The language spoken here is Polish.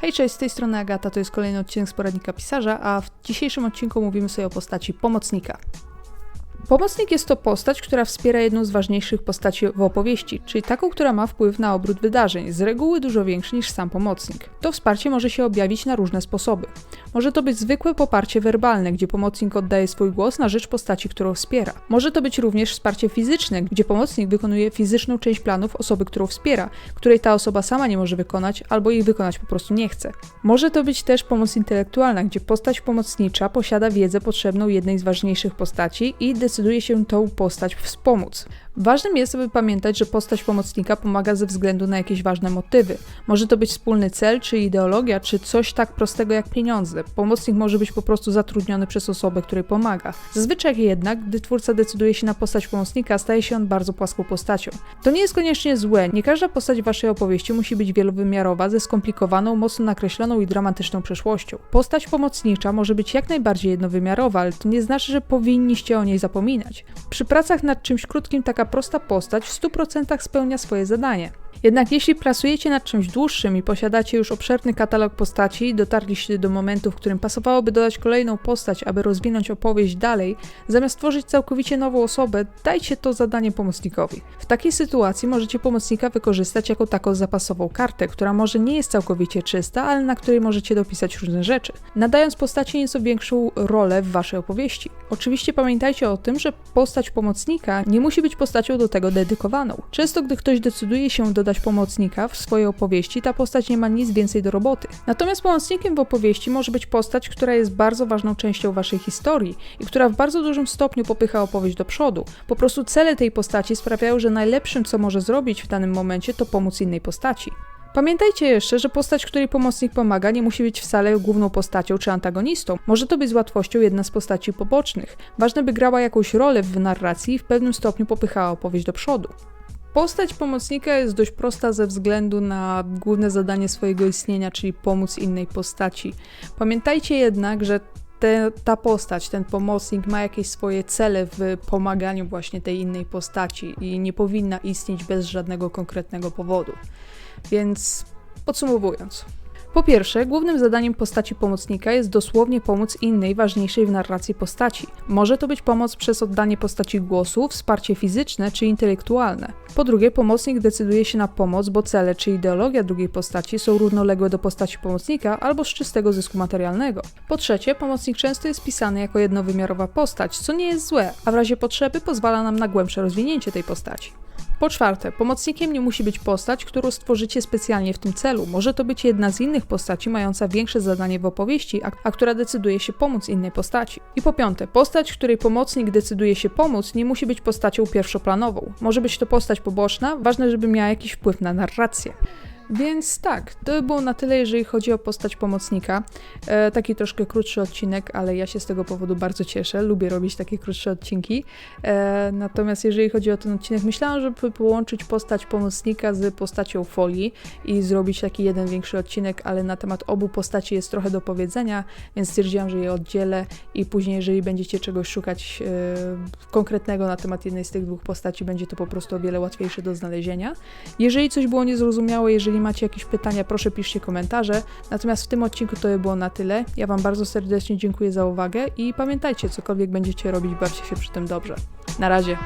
Hej, cześć, z tej strony Agata, to jest kolejny odcinek z poradnika pisarza, a w dzisiejszym odcinku mówimy sobie o postaci pomocnika. Pomocnik jest to postać, która wspiera jedną z ważniejszych postaci w opowieści, czyli taką, która ma wpływ na obrót wydarzeń, z reguły dużo większy niż sam pomocnik. To wsparcie może się objawić na różne sposoby. Może to być zwykłe poparcie werbalne, gdzie pomocnik oddaje swój głos na rzecz postaci, którą wspiera. Może to być również wsparcie fizyczne, gdzie pomocnik wykonuje fizyczną część planów osoby, którą wspiera, której ta osoba sama nie może wykonać albo ich wykonać po prostu nie chce. Może to być też pomoc intelektualna, gdzie postać pomocnicza posiada wiedzę potrzebną jednej z ważniejszych postaci i decyduje się tą postać wspomóc. Ważnym jest, aby pamiętać, że postać pomocnika pomaga ze względu na jakieś ważne motywy. Może to być wspólny cel, czy ideologia, czy coś tak prostego jak pieniądze. Pomocnik może być po prostu zatrudniony przez osobę, której pomaga. Zazwyczaj jednak, gdy twórca decyduje się na postać pomocnika, staje się on bardzo płaską postacią. To nie jest koniecznie złe. Nie każda postać waszej opowieści musi być wielowymiarowa, ze skomplikowaną, mocno nakreśloną i dramatyczną przeszłością. Postać pomocnicza może być jak najbardziej jednowymiarowa, ale to nie znaczy, że powinniście o niej zapominać. Przy pracach nad czymś krótkim taka prosta postać w 100% spełnia swoje zadanie. Jednak jeśli pracujecie nad czymś dłuższym i posiadacie już obszerny katalog postaci dotarliście do momentu, w którym pasowałoby dodać kolejną postać, aby rozwinąć opowieść dalej, zamiast tworzyć całkowicie nową osobę, dajcie to zadanie pomocnikowi. W takiej sytuacji możecie pomocnika wykorzystać jako taką zapasową kartę, która może nie jest całkowicie czysta, ale na której możecie dopisać różne rzeczy, nadając postaci nieco większą rolę w waszej opowieści. Oczywiście pamiętajcie o tym, że postać pomocnika nie musi być postacią do tego dedykowaną. Często gdy ktoś decyduje się dodać pomocnika w swojej opowieści, ta postać nie ma nic więcej do roboty. Natomiast pomocnikiem w opowieści może być postać, która jest bardzo ważną częścią waszej historii i która w bardzo dużym stopniu popycha opowieść do przodu. Po prostu cele tej postaci sprawiają, że najlepszym, co może zrobić w danym momencie, to pomóc innej postaci. Pamiętajcie jeszcze, że postać, której pomocnik pomaga, nie musi być wcale główną postacią czy antagonistą. Może to być z łatwością jedna z postaci pobocznych. Ważne, by grała jakąś rolę w narracji i w pewnym stopniu popychała opowieść do przodu. Postać pomocnika jest dość prosta ze względu na główne zadanie swojego istnienia, czyli pomóc innej postaci. Pamiętajcie jednak, że te, ta postać, ten pomocnik ma jakieś swoje cele w pomaganiu właśnie tej innej postaci i nie powinna istnieć bez żadnego konkretnego powodu. Więc podsumowując. Po pierwsze, głównym zadaniem postaci pomocnika jest dosłownie pomóc innej, ważniejszej w narracji postaci. Może to być pomoc przez oddanie postaci głosu, wsparcie fizyczne czy intelektualne. Po drugie, pomocnik decyduje się na pomoc, bo cele czy ideologia drugiej postaci są równoległe do postaci pomocnika albo z czystego zysku materialnego. Po trzecie, pomocnik często jest pisany jako jednowymiarowa postać, co nie jest złe, a w razie potrzeby pozwala nam na głębsze rozwinięcie tej postaci. Po czwarte, pomocnikiem nie musi być postać, którą stworzycie specjalnie w tym celu. Może to być jedna z innych postaci mająca większe zadanie w opowieści, a, a, która decyduje się pomóc innej postaci. I po piąte, postać, której pomocnik decyduje się pomóc, nie musi być postacią pierwszoplanową. Może być to postać poboczna, ważne, żeby miała jakiś wpływ na narrację. Więc tak, to by było na tyle, jeżeli chodzi o postać pomocnika. E, taki troszkę krótszy odcinek, ale ja się z tego powodu bardzo cieszę. Lubię robić takie krótsze odcinki. E, natomiast jeżeli chodzi o ten odcinek, myślałam, żeby połączyć postać pomocnika z postacią folii i zrobić taki jeden większy odcinek, ale na temat obu postaci jest trochę do powiedzenia, więc stwierdziłam, że je oddzielę i później, jeżeli będziecie czegoś szukać e, konkretnego na temat jednej z tych dwóch postaci, będzie to po prostu o wiele łatwiejsze do znalezienia. Jeżeli coś było niezrozumiałe, jeżeli macie jakieś pytania, proszę piszcie komentarze. Natomiast w tym odcinku to by było na tyle. Ja Wam bardzo serdecznie dziękuję za uwagę i pamiętajcie, cokolwiek będziecie robić, bawcie się przy tym dobrze. Na razie.